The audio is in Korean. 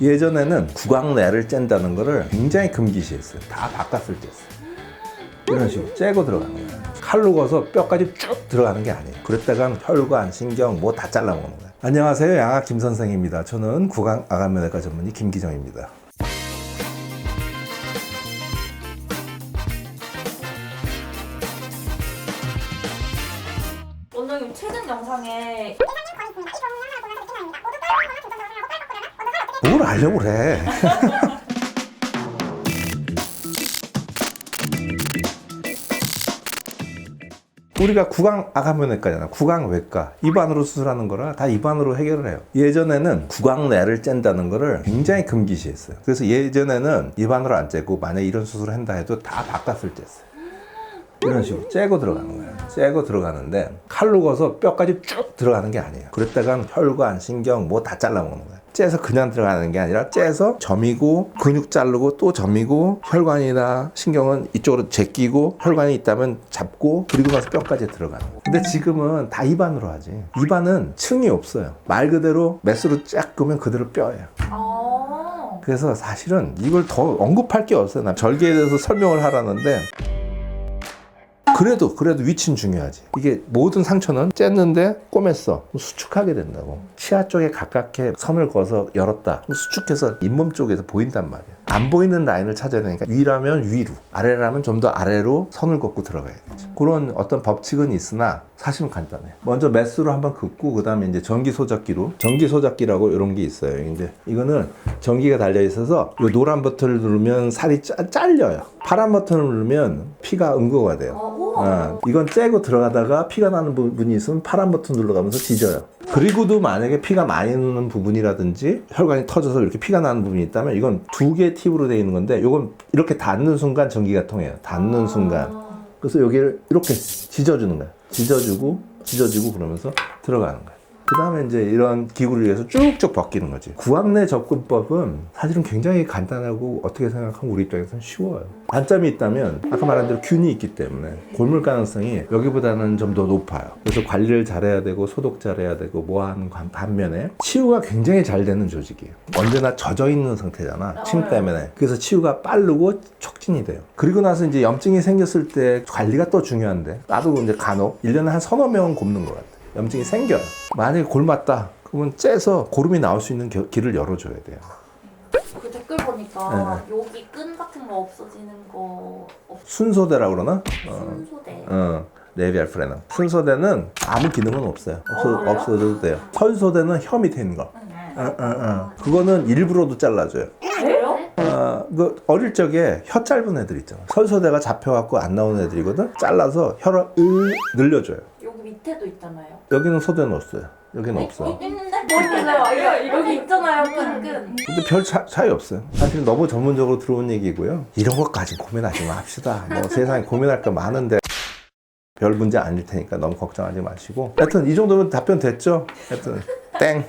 예전에는 구강내를 짠다는 거를 굉장히 금기시했어요. 다 바꿨을 때 했어요. 이런 식으로 째고 들어가는 거예요. 칼로 거서 뼈까지 쭉 들어가는 게 아니에요. 그랬다가 혈관, 신경 뭐 다 잘라먹는 거예요. 안녕하세요. 양악 김 선생입니다. 저는 구강 아간면외과 전문의 김기정입니다. 원장님 최근 영상에 뭘 알려고 그래. 우리가 구강 아가면외과잖아. 구강 외과. 입안으로 수술하는 거라 다 입안으로 해결을 해요. 예전에는 구강내를 짠다는 거를 굉장히 금기시했어요. 그래서 예전에는 입안으로 안 째고 만약 이런 수술을 한다 해도 다 바꿨을 때 했어요. 이런 식으로 째고 들어가는 거예요. 째고 들어가는데 칼로 거서 뼈까지 쭉 들어가는 게 아니에요. 그랬다가 혈관, 신경 뭐 다 잘라먹는 거예요. 째서 그냥 들어가는 게 아니라 째서 점이고 근육 자르고 또 점이고 혈관이나 신경은 이쪽으로 제끼고 혈관이 있다면 잡고 그리고 나서 뼈까지 들어가는 거예요. 근데 지금은 다 입안으로 하지. 입안은 층이 없어요. 말 그대로 메스로 쫙 끄면 그대로 뼈예요. 아 그래서 사실은 이걸 더 언급할 게 없어요. 난 절개에 대해서 설명을 하라는데 그래도 그래도 위치는 중요하지. 이게 모든 상처는 쨌는데 꼬맸어. 수축하게 된다고. 치아 쪽에 가깝게 선을 그어서 열었다. 수축해서 잇몸 쪽에서 보인단 말이야. 안 보이는 라인을 찾아야 되니까 위라면 위로, 아래라면 좀 더 아래로 선을 걷고 들어가야 되지. 그런 어떤 법칙은 있으나 사실은 간단해. 먼저 메스로 한번 긋고 그다음에 이제 전기 소작기로 전기 소작기라고 이런 게 있어요. 근데 이거는 전기가 달려 있어서 이 노란 버튼을 누르면 살이 짜, 잘려요. 파란 버튼을 누르면 피가 응고가 돼요. 어, 어, 이건 째고 들어가다가 피가 나는 부분이 있으면 파란 버튼 눌러가면서 지져요. 그리고도 만약에 피가 많이 나는 부분이라든지 혈관이 터져서 이렇게 피가 나는 부분이 있다면 이건 두 개의 팁으로 되어 있는 건데 이건 이렇게 닿는 순간 전기가 통해요. 닿는 순간. 아, 그래서 여기를 이렇게 찢어주는 거야. 찢어주고, 찢어주고 그러면서 들어가는 거야. 그 다음에 이제 이런 기구를 위해서 쭉쭉 벗기는 거지. 구강내 접근법은 사실은 굉장히 간단하고 어떻게 생각하면 우리 입장에서는 쉬워요. 단점이 있다면 아까 말한 대로 균이 있기 때문에 골물 가능성이 여기보다는 좀 더 높아요. 그래서 관리를 잘해야 되고 소독 잘해야 되고 뭐 하는 관- 반면에 치유가 굉장히 잘 되는 조직이에요. 언제나 젖어 있는 상태잖아. 침 때문에. 그래서 치유가 빠르고 촉진이 돼요. 그리고 나서 이제 염증이 생겼을 때 관리가 또 중요한데 나도 이제 간혹 1년에 한 서너 명은 곱는 것 같아. 염증이 생겨요. 만약에 골맞다. 그러면 째서 고름이 나올 수 있는 겨- 길을 열어줘야 돼요. 그 댓글 보니까 여기 끈 같은 거 없어지는 거 없... 순소대라고 그러나? 순소대 어, 레비알 프레너. 순소대는 아무 기능은 없어요. 없어, 어? 없어져도 돼요. 설소대는 혀 밑에 있는 거. 어, 어, 어. 그거는 일부러도 잘라줘요. 그래요? 어, 그 어릴 적에 혀 짧은 애들 있잖아. 설소대가 잡혀갖고 안 나오는 애들이거든. 잘라서 혀를 으 늘려줘요. 여기 밑에도 있잖아요 여기는 소대는 없어요. 여기는 어, 없어. 있는데? 모르겠어요 이거 여기 있잖아요 끈끈 근데 별 차, 차이 없어요. 사실 너무 전문적으로 들어온 얘기고요. 이런 것까지 고민하지 맙시다. 뭐 세상에 고민할 거 많은데 별 문제 아닐 테니까 너무 걱정하지 마시고. 하여튼 이 정도면 답변 됐죠? 하여튼 땡.